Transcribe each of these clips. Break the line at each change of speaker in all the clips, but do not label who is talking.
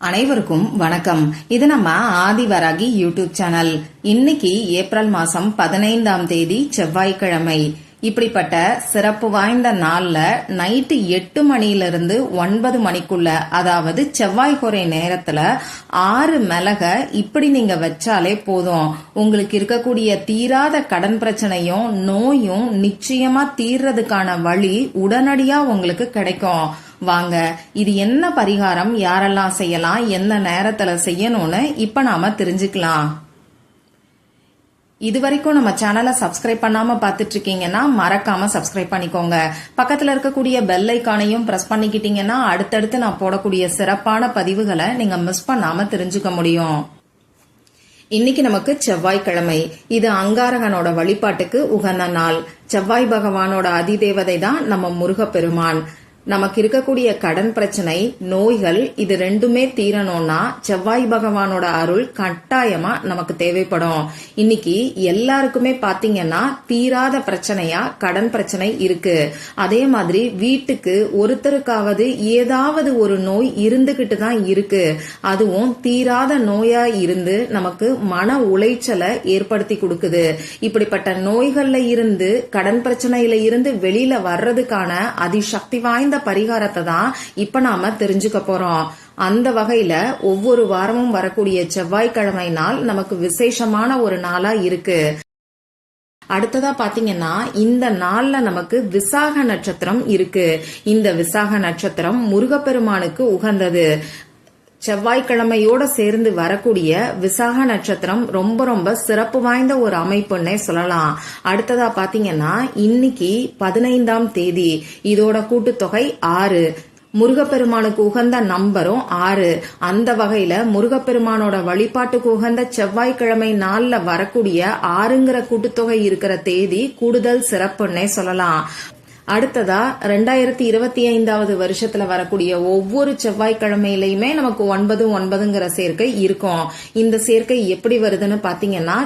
அனைவருக்கும் வணக்கம். இது நம்ம ஆதிவராகி யூடியூப் சேனல். இன்னைக்கு ஏப்ரல் மாசம் பதினைந்தாம் தேதி செவ்வாய்க்கிழமை. இப்படிப்பட்ட சிறப்பு வாய்ந்த நாள்ல நைட்டு எட்டு மணியிலிருந்து ஒன்பது மணிக்குள்ள அதாவது செவ்வாய் குறை நேரத்துல ஆறு மிளக இப்படி நீங்க வச்சாலே போதும். உங்களுக்கு இருக்கக்கூடிய தீராத கடன் பிரச்சனையும் நோயும் நிச்சயமா தீர்றதுக்கான வழி உடனடியா உங்களுக்கு கிடைக்கும். வாங்க இது என்ன பரிகாரம்? யாரெல்லாம் செய்யலாம்? எந்த நேரத்துல செய்யணும்னு இப்ப நாம தெரிஞ்சுக்கலாம். இது வரைக்கும் நம்ம சேனலை சப்ஸ்கிரைப் பண்ணாம பார்த்துட்டு இருக்கீங்கன்னா மறக்காம சப்ஸ்கிரைப் பண்ணிக்கோங்க. பக்கத்துல இருக்கக்கூடிய பெல் ஐக்கானையும் பிரஸ் பண்ணிக்கிட்டீங்கன்னா அடுத்தடுத்து நான் போடக்கூடிய சிறப்பான பதிவுகளை நீங்க மிஸ் பண்ணாம தெரிஞ்சுக்க முடியும். இன்னைக்கு நமக்கு செவ்வாய்க்கிழமை. இது அங்காரகனோட வழிபாட்டுக்கு உகந்த நாள். செவ்வாய் பகவானோட அதிதேவதை தான் நம்ம முருகப்பெருமான். நமக்கு இருக்கக்கூடிய கடன் பிரச்சனை நோய்கள் இது ரெண்டுமே தீரணும்னா செவ்வாய் பகவானோட அருள் கட்டாயமா நமக்கு தேவைப்படும். இன்னைக்கு எல்லாருக்குமே பாத்தீங்கன்னா தீராத பிரச்சனையா கடன் பிரச்சனை இருக்கு. அதே மாதிரி வீட்டுக்கு ஒருத்தருக்காவது ஏதாவது ஒரு நோய் இருந்துகிட்டு தான் இருக்கு. அதுவும் தீராத நோயா இருந்து நமக்கு மன உளைச்சலை ஏற்படுத்தி கொடுக்குது. இப்படிப்பட்ட நோய்கள்ல இருந்து கடன் பிரச்சனையில இருந்து வெளியில வர்றதுக்கான அதிசக்தி வாய்ந்த பரிகாரத்தை தான் இப்ப நாம தெரிஞ்சுக்க போறோம். அந்த வகையில ஒவ்வொரு வாரமும் வரக்கூடிய செவ்வாய்க்கிழமை நாள் நமக்கு விசேஷமான ஒரு நாளா இருக்கு. அடுத்ததா பாத்தீங்கன்னா இந்த நாள்ல நமக்கு விசாக நட்சத்திரம் இருக்கு. இந்த விசாக நட்சத்திரம் முருகப்பெருமானுக்கு உகந்தது. செவ்வாய்க்கிழமையோட சேர்ந்து வரக்கூடிய விசாக நட்சத்திரம் ரொம்ப ரொம்ப சிறப்பு வாய்ந்த ஒரு அமைப்புன்னே சொல்லலாம். அடுத்ததா பாத்தீங்கன்னா இன்னைக்கு பதினைந்தாம் தேதி. இதோட கூட்டுத்தொகை ஆறு. முருகப்பெருமானுக்கு உகந்த நம்பரும் ஆறு. அந்த வகையில முருகப்பெருமானோட வழிபாட்டுக்கு உகந்த செவ்வாய்க்கிழமை நாள்ல வரக்கூடிய ஆறுங்கிற கூட்டுத்தொகை இருக்கிற தேதி கூடுதல் சிறப்புன்னே சொல்லலாம். அடுத்ததா ரெண்டாயிரத்தி இருபத்தி ஐந்தாவது வருஷத்துல வரக்கூடிய ஒவ்வொரு செவ்வாய்க்கிழமையிலயுமே நமக்கு ஒன்பது ஒன்பதுங்கிற சேர்க்கை இருக்கும். இந்த சேர்க்கை எப்படி வருதுன்னு பாத்தீங்கன்னா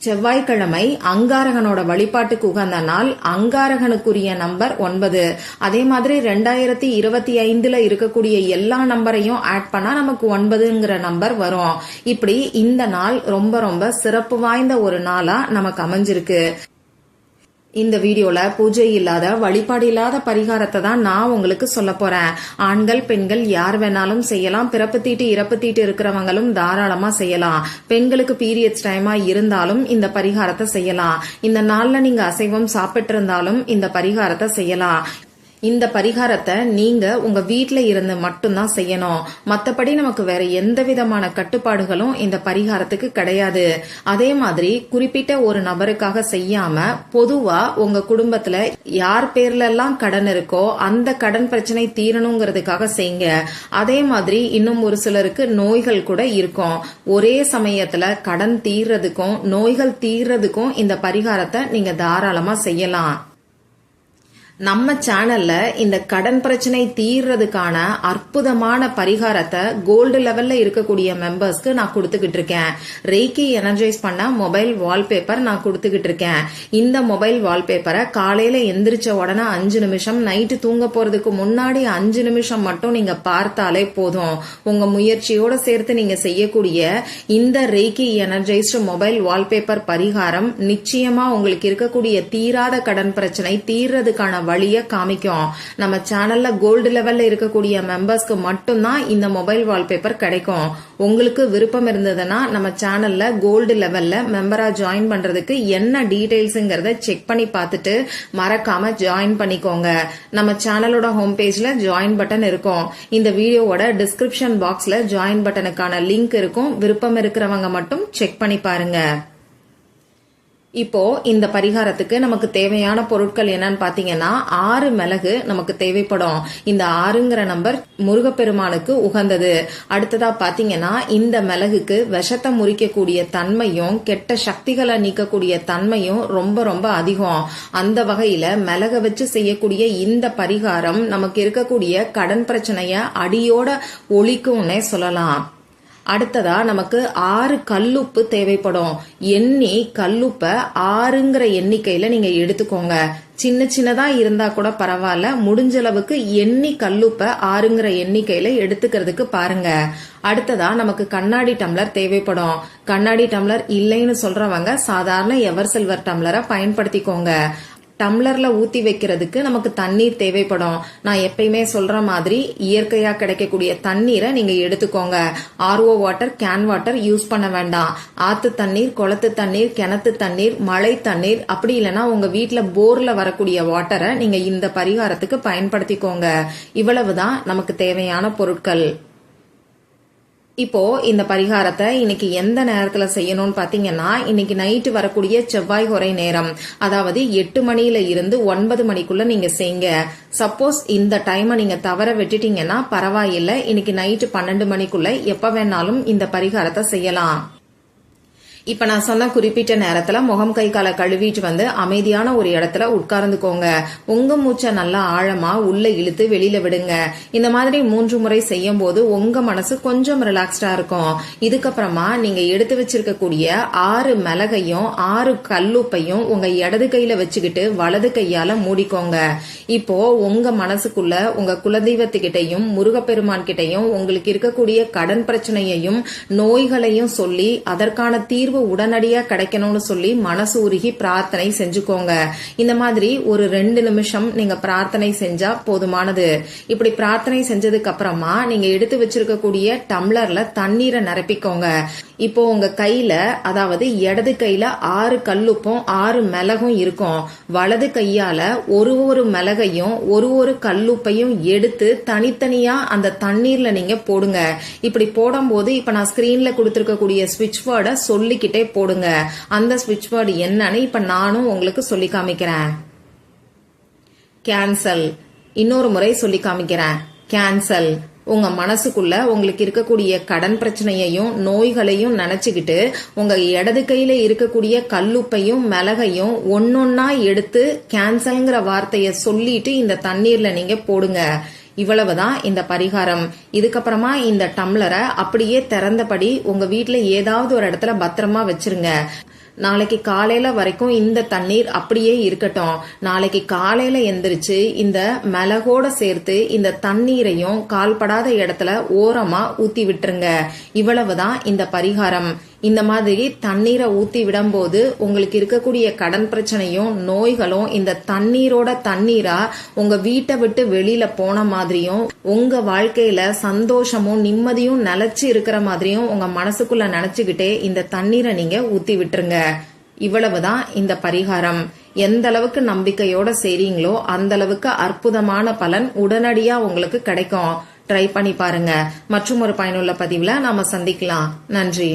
செவ்வாய்க்கிழமை அங்காரகனோட வழிபாட்டுக்கு உகந்த நாள் அங்காரகனுக்குரிய நம்பர் ஒன்பது. அதே மாதிரி ரெண்டாயிரத்தி இருபத்தி ஐந்துல இருக்கக்கூடிய எல்லா நம்பரையும் ஆட் பண்ணா நமக்கு ஒன்பதுங்கிற நம்பர் வரும். இப்படி இந்த நாள் ரொம்ப ரொம்ப சிறப்பு வாய்ந்த ஒரு நாளா நமக்கு அமைஞ்சிருக்கு. இந்த வீடியோல பூஜை இல்லாத வழிபாடு இல்லாத பரிகாரத்தை தான் நான் உங்களுக்கு சொல்ல போறேன். ஆண்கள் பெண்கள் யார் வேணாலும் செய்யலாம். பிறப்பு தீட்டு இறப்பு தீட்டு இருக்கிறவங்களும் தாராளமா செய்யலாம். பெண்களுக்கு பீரியட்ஸ் டைமா இருந்தாலும் இந்த பரிகாரத்தை செய்யலாம். இந்த நாள்ல நீங்க அசைவம் சாப்பிட்டு இருந்தாலும் இந்த பரிகாரத்தை செய்யலாம். இந்த பரிகாரத்தை நீங்க உங்க வீட்டில் இருந்து மட்டும்தான் செய்யணும். மற்றபடி நமக்கு வேற எந்த விதமான கட்டுப்பாடுகளும் இந்த பரிகாரத்துக்கு கிடையாது. அதே மாதிரி குறிப்பிட்ட ஒரு நபருக்காக செய்யாம பொதுவா உங்க குடும்பத்துல யார் பேர்ல எல்லாம் கடன் இருக்கோ அந்த கடன் பிரச்சனை தீரணுங்கிறதுக்காக செய்யுங்க. அதே மாதிரி இன்னும் ஒரு சிலருக்கு நோய்கள் கூட இருக்கும். ஒரே சமயத்துல கடன் தீர்றதுக்கும் நோய்கள் தீர்றதுக்கும் இந்த பரிகாரத்தை நீங்க தாராளமா செய்யலாம். நம்ம சேனல்ல இந்த கடன் பிரச்சனை தீர்றதுக்கான அற்புதமான பரிகாரத்தை கோல்டு லெவல்ல இருக்கக்கூடிய மெம்பர்ஸ்க்கு நான் கொடுத்துக்கிட்டு இருக்கேன். ரேக்கி எனர்ஜைஸ் பண்ண மொபைல் வால்பேப்பர் நான் கொடுத்துக்கிட்டு இருக்கேன். இந்த மொபைல் வால்பேப்பரை காலையில எந்திரிச்ச உடனே அஞ்சு நிமிஷம் நைட்டு தூங்க போறதுக்கு முன்னாடி அஞ்சு நிமிஷம் மட்டும் நீங்க பார்த்தாலே போதும். உங்க முயற்சியோட சேர்த்து நீங்க செய்யக்கூடிய இந்த ரேக்கி எனர்ஜைஸ்டு மொபைல் வால்பேப்பர் பரிகாரம் நிச்சயமா உங்களுக்கு இருக்கக்கூடிய தீராத கடன் பிரச்சனை தீர்றதுக்கான வழிய காமிக்கும். நம்ம சேனல்ல கோல்டு லெவல்ல இருக்கக்கூடிய மெம்பர்ஸ்க்கு மட்டும்தான் இந்த மொபைல் வால்பேப்பர் கிடைக்கும். உங்களுக்கு விருப்பம் இருந்ததுன்னா நம்ம சேனல்ல கோல்டு லெவல்ல மெம்பரா ஜாயின் பண்றதுக்கு என்ன டீடைல்ஸ்ங்கிறத செக் பண்ணி பார்த்துட்டு மறக்காம ஜாயின் பண்ணிக்கோங்க. நம்ம சேனலோட ஹோம் பேஜ்ல ஜாயின் பட்டன் இருக்கும். இந்த வீடியோவோட டிஸ்கிரிப்ஷன் பாக்ஸ்ல ஜாயின் பட்டனுக்கான லிங்க் இருக்கும். விருப்பம் இருக்கிறவங்க மட்டும் செக் பண்ணி பாருங்க. இப்போ இந்த பரிகாரத்துக்கு நமக்கு தேவையான பொருட்கள் என்னன்னு பாத்தீங்கன்னா ஆறு மிளகு நமக்கு தேவைப்படும். இந்த ஆறுங்கிற நம்பர் முருகப்பெருமானுக்கு உகந்தது. அடுத்ததா பாத்தீங்கன்னா இந்த மிளகுக்கு விஷத்தை முறிக்கக்கூடிய தன்மையும் கெட்ட சக்திகளை நீக்கக்கூடிய தன்மையும் ரொம்ப ரொம்ப அதிகம். அந்த வகையில மிளக வச்சு செய்யக்கூடிய இந்த பரிகாரம் நமக்கு இருக்கக்கூடிய கடன் பிரச்சனைய அடியோட ஒழிக்கும்னே சொல்லலாம். அடுத்ததா நமக்கு ஆறு கல்லுப்பு தேவைப்படும். எண்ணி கல்லுப்ப ஆறுங்கிற எண்ணிக்கையில நீங்க எடுத்துக்கோங்க. சின்ன சின்னதா இருந்தா கூட பரவாயில்ல. முடிஞ்ச அளவுக்கு எண்ணி கல்லுப்ப ஆறுங்கிற எண்ணிக்கையில எடுத்துக்கிறதுக்கு பாருங்க. அடுத்ததா நமக்கு கண்ணாடி டம்ளர் தேவைப்படும். கண்ணாடி டம்ளர் இல்லைன்னு சொல்றவங்க சாதாரண எவர் சில்வர் டம்ளரை பயன்படுத்திக்கோங்க. டம்ளர்ல ஊத்தி வைக்கிறதுக்கு நமக்கு தண்ணீர் தேவைப்படும். நான் எப்பயுமே சொல்ற மாதிரி இயற்கையா கிடைக்கக்கூடிய தண்ணீரை நீங்க எடுத்துக்கோங்க. RO water can water use பண்ண வேண்டாம். ஆத்து தண்ணீர் குளத்து தண்ணீர் கிணத்து தண்ணீர் மழை தண்ணீர் அப்படி இல்லைன்னா உங்க வீட்டில் போர்ல வரக்கூடிய வாட்டரை நீங்க இந்த பரிகாரத்துக்கு பயன்படுத்திக்கோங்க. இவ்வளவுதான் நமக்கு தேவையான பொருட்கள். இப்போ இந்த பரிகாரத்தை இன்னைக்கு எந்த நேரத்துல செய்யணும்னு பாத்தீங்கன்னா இன்னைக்கு நைட்டு வரக்கூடிய செவ்வாய் குறை நேரம். அதாவது எட்டு மணியில இருந்து ஒன்பது மணிக்குள்ள நீங்க செய்யுங்க சப்போஸ் இந்த டைமை நீங்க தவற விட்டுட்டீங்கன்னா பரவாயில்ல. இன்னைக்கு நைட்டு பன்னெண்டு மணிக்குள்ள எப்ப வேணாலும் இந்த பரிகாரத்தை செய்யலாம். இப்ப நான் சொன்ன குறிப்பிட்ட நேரத்துல முகம் கை காலை கழுவிட்டு வந்து அமைதியான ஒரு இடத்துல உட்கார்ந்துக்கோங்க. உங்க மூச்சை நல்லா ஆழமா உள்ள இழுத்து வெளியில விடுங்க. இந்த மாதிரி மூன்று முறை செய்யும் போது உங்க மனசு கொஞ்சம் ரிலாக்ஸ்டா இருக்கும். இதுக்கப்புறமா நீங்க எடுத்து வச்சிருக்கக்கூடிய ஆறு மிளகையும் ஆறு கல்லுப்பையும் உங்க இடது கையில வச்சுக்கிட்டு வலது கையால மூடிக்கோங்க. இப்போ உங்க மனசுக்குள்ள உங்க குலதெய்வத்துக்கிட்டையும் முருகப்பெருமான் கிட்டையும் உங்களுக்கு இருக்கக்கூடிய கடன் பிரச்சனையையும் நோய்களையும் சொல்லி அதற்கான தீர்வு உடனடியா கிடைக்கணும்னு சொல்லி மனசு உருகி பிரார்த்தனை செஞ்சுக்கோங்க. இந்த மாதிரி ஒரு ரெண்டு நிமிஷம் நீங்க பிரார்த்தனை செஞ்சா போதுமானது. இப்படி பிரார்த்தனை செஞ்சதுக்கு அப்புறமா நீங்க எடுத்து வச்சிருக்கக்கூடிய டம்ளர்ல தண்ணீரை நிரப்பிக்கோங்க. இப்போ உங்க கையில அதாவது இடது கையில ஆறு கல்லுப்பும் ஆறு மிளகும் இருக்கும். வலது கையால ஒரு ஒரு மிளகையும் ஒரு ஒரு கல்லுப்பையும் எடுத்து தனித்தனியா அந்த தண்ணீர்ல நீங்க போடுங்க. இப்படி போடும்போது இப்ப நான் ஸ்கிரீன்ல கொடுத்திருக்கக்கூடிய ஸ்விட்ச் வேர்டை சொல்லிக்கிட்டே போடுங்க. அந்த ஸ்விட்ச் வேர்டு என்னன்னு இப்ப நானும் உங்களுக்கு சொல்லி காமிக்கிறேன். கேன்சல் இன்னொரு முறை சொல்லி காமிக்கிறேன். கேன்சல் உங்க மனசுக்குள்ள உங்களுக்கு இருக்கக்கூடிய கடன் பிரச்சனையையும் நோய்களையும் நினைச்சுக்கிட்டு உங்க இடது கையில இருக்கக்கூடிய கல்லுப்பையும் மிளகையும் ஒன்னொன்னா எடுத்து கேன்சல்ங்கிற வார்த்தைய சொல்லிட்டு இந்த தண்ணீர்ல நீங்க போடுங்க. இவ்வளவுதான் இந்த பரிகாரம். இதுக்கப்புறமா இந்த டம்ளரை அப்படியே திறந்தபடி உங்க வீட்டுல ஏதாவது ஒரு இடத்துல பத்திரமா வச்சிருங்க. நாளைக்கு காலையில வரைக்கும் இந்த தண்ணீர் அப்படியே இருக்கட்டும். நாளைக்கு காலையில எந்திரிச்சு இந்த மிளகோட சேர்த்து இந்த தண்ணீரையும் கால்படாத இடத்துல ஓரமா ஊத்தி விட்டுருங்க. இவ்வளவுதான் இந்த பரிகாரம். இந்த மாதிரி தண்ணீரை ஊத்தி விடும்போது உங்களுக்கு இருக்கக்கூடிய கடன் பிரச்சனையும் நோய்களும் இந்த தண்ணீரோட தண்ணீரா உங்க வீட்டை விட்டு வெளியில போன மாதிரியும் உங்க வாழ்க்கையில சந்தோஷமும் நிம்மதியும் நிலைச்சு இருக்கிற மாதிரியும் உங்க மனசுக்குள்ள நினைச்சுக்கிட்டே இந்த தண்ணீரை நீங்க ஊத்தி விட்டுருங்க. இவ்வளவுதான் இந்த பரிகாரம். எந்த அளவுக்கு நம்பிக்கையோட செய்றீங்களோ அந்த அளவுக்கு அற்புதமான பலன் உடனடியா உங்களுக்கு கிடைக்கும். ட்ரை பண்ணி பாருங்க. மற்றும் ஒரு பயனுள்ள பதிவுல நாம சந்திக்கலாம். நன்றி.